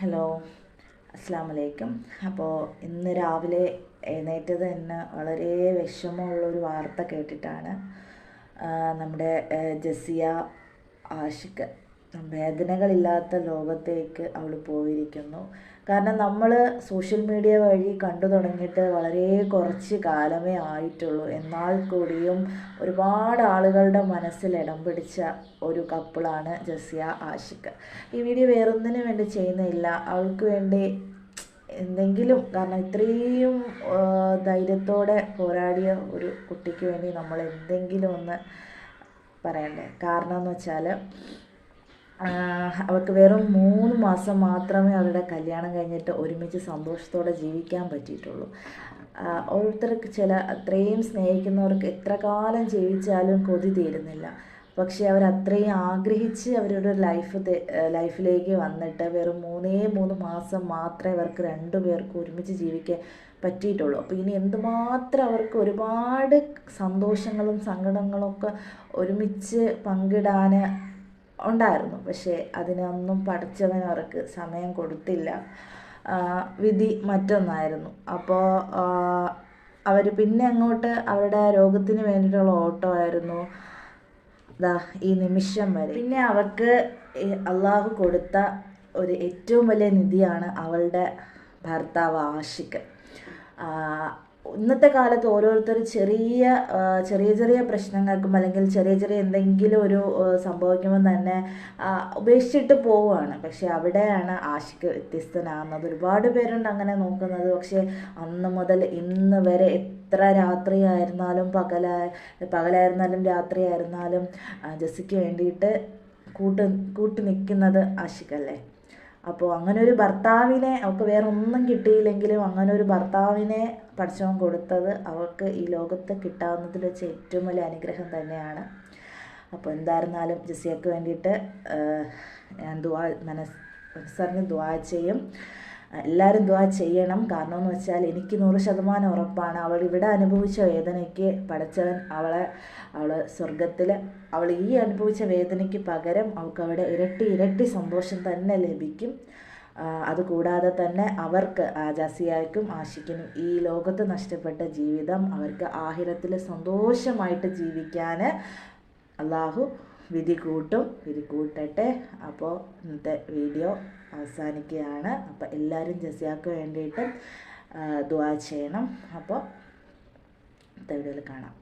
Hello അസ്സാം വലൈക്കും അപ്പോൾ ഇന്ന് രാവിലെ എഴുന്നേറ്റത് തന്നെ വളരെ വിഷമമുള്ളൊരു വാർത്ത കേട്ടിട്ടാണ്. നമ്മുടെ ജസിയ ആഷിഖ്. വേദനകളില്ലാത്ത ലോകത്തേക്ക് അവൾ പോയിരിക്കുന്നു. കാരണം നമ്മൾ സോഷ്യൽ മീഡിയ വഴി കണ്ടു തുടങ്ങിയിട്ട് വളരെ കുറച്ച് കാലമേ ആയിട്ടുള്ളൂ. എന്നാൽ കൂടിയും ഒരുപാട് ആളുകളുടെ മനസ്സിൽ ഇടം പിടിച്ച ഒരു കപ്പിളാണ് ജസിയ ആഷിക്ക് ഈ വീഡിയോ വേറൊന്നിനു വേണ്ടി ചെയ്യുന്നില്ല. അവൾക്ക് വേണ്ടി എന്തെങ്കിലും കാരണം ഇത്രയും ധൈര്യത്തോടെ പോരാടിയ ഒരു കുട്ടിക്ക് വേണ്ടി നമ്മൾ എന്തെങ്കിലും ഒന്ന് പറയണ്ടേ? കാരണം എന്ന് വെച്ചാൽ അവർക്ക് വെറും മൂന്ന് മാസം മാത്രമേ അവരുടെ കല്യാണം കഴിഞ്ഞിട്ട് ഒരുമിച്ച് സന്തോഷത്തോടെ ജീവിക്കാൻ പറ്റിയിട്ടുള്ളൂ. ഓരോരുത്തർക്ക് ചില അത്രയും സ്നേഹിക്കുന്നവർക്ക് എത്ര കാലം ജീവിച്ചാലും കൊതി തീരുന്നില്ല. പക്ഷേ അവർ അത്രയും ആഗ്രഹിച്ച് അവരുടെ ലൈഫ് ലൈഫിലേക്ക് വന്നിട്ട് വെറും മൂന്നേ മൂന്ന് മാസം മാത്രമേ അവർക്ക് രണ്ടുപേർക്കും ഒരുമിച്ച് ജീവിക്കാൻ പറ്റിയിട്ടുള്ളൂ. അപ്പോൾ ഇനി എന്തുമാത്രം അവർക്ക് ഒരുപാട് സന്തോഷങ്ങളും സങ്കടങ്ങളും ഒക്കെ ഒരുമിച്ച് പങ്കിടാൻ ഉണ്ടായിരുന്നു. പക്ഷേ അതിനൊന്നും പഠിച്ചവൻ അവർക്ക് സമയം കൊടുത്തില്ല. വിധി മറ്റൊന്നായിരുന്നു. അപ്പോൾ അവർ പിന്നെ അങ്ങോട്ട് അവരുടെ രോഗത്തിന് വേണ്ടിയിട്ടുള്ള ഓട്ടമായിരുന്നു ദാ ഈ നിമിഷം വരെ. പിന്നെ അവർക്ക് അള്ളാഹു കൊടുത്ത ഒരു ഏറ്റവും വലിയ നിധിയാണ് അവളുടെ ഭർത്താവ് ആഷിക്ക് ഇന്നത്തെ കാലത്ത് ഓരോരുത്തർ ചെറിയ ചെറിയ ചെറിയ പ്രശ്നങ്ങൾക്കും അല്ലെങ്കിൽ ചെറിയ ചെറിയ എന്തെങ്കിലും ഒരു സംഭവിക്കുമ്പോൾ തന്നെ ഉപേക്ഷിച്ചിട്ട് പോവുകയാണ്. പക്ഷെ അവിടെയാണ് ആശിക്ക് വ്യത്യസ്തനാകുന്നത്. ഒരുപാട് പേരുണ്ട് അങ്ങനെ നോക്കുന്നത്. പക്ഷേ അന്ന് മുതൽ ഇന്ന് വരെ എത്ര രാത്രിയായിരുന്നാലും പകലാ പകലായിരുന്നാലും രാത്രിയായിരുന്നാലും ജെസ്സിക്ക് വേണ്ടിയിട്ട് കൂട്ട് കൂട്ടി നിൽക്കുന്നത് ആശിക്കല്ലേ? അപ്പോൾ അങ്ങനെ ഒരു ഭർത്താവിനെ അവൾക്ക് വേറെ ഒന്നും കിട്ടിയില്ലെങ്കിലും അങ്ങനെ ഒരു ഭർത്താവിനെ പഠിച്ചവൻ കൊടുത്തത് അവൾക്ക് ഈ ലോകത്ത് കിട്ടാവുന്നതിൽ വെച്ച് ഏറ്റവും വലിയ അനുഗ്രഹം തന്നെയാണ്. അപ്പോൾ എന്തായിരുന്നാലും ജസിയക്ക് വേണ്ടിയിട്ട് ഞാൻ ദുവാ മനസ് മനസ്സറിഞ്ഞ് ദുവാ ചെയ്യും. എല്ലാവരും ദുവാ ചെയ്യണം. കാരണം എന്ന് വെച്ചാൽ എനിക്ക് നൂറ് ശതമാനം ഉറപ്പാണ്. അവൾ ഇവിടെ അനുഭവിച്ച വേദനയ്ക്ക് പഠിച്ചവൻ അവളെ അവൾ സ്വർഗത്തിൽ അവൾ ഈ അനുഭവിച്ച വേദനയ്ക്ക് പകരം അവൾക്ക് അവിടെ ഇരട്ടി ഇരട്ടി സന്തോഷം തന്നെ ലഭിക്കും. അതുകൂടാതെ തന്നെ അവർക്ക് ജസിയായിക്കും ആഷിക്കിനും ഈ ലോകത്ത് നഷ്ടപ്പെട്ട ജീവിതം അവർക്ക് ആഹിരത്തിൽ സന്തോഷമായിട്ട് ജീവിക്കാൻ അള്ളാഹു വിധി കൂട്ടും വിധി കൂട്ടട്ടെ. അപ്പോൾ ഇന്നത്തെ വീഡിയോ അവസാനിക്കുകയാണ്. അപ്പോൾ എല്ലാവരും ജസിയാക്ക് വേണ്ടിയിട്ട് ദുവാ ചെയ്യണം. അപ്പോൾ അടുത്ത വീഡിയോയിൽ കാണാം.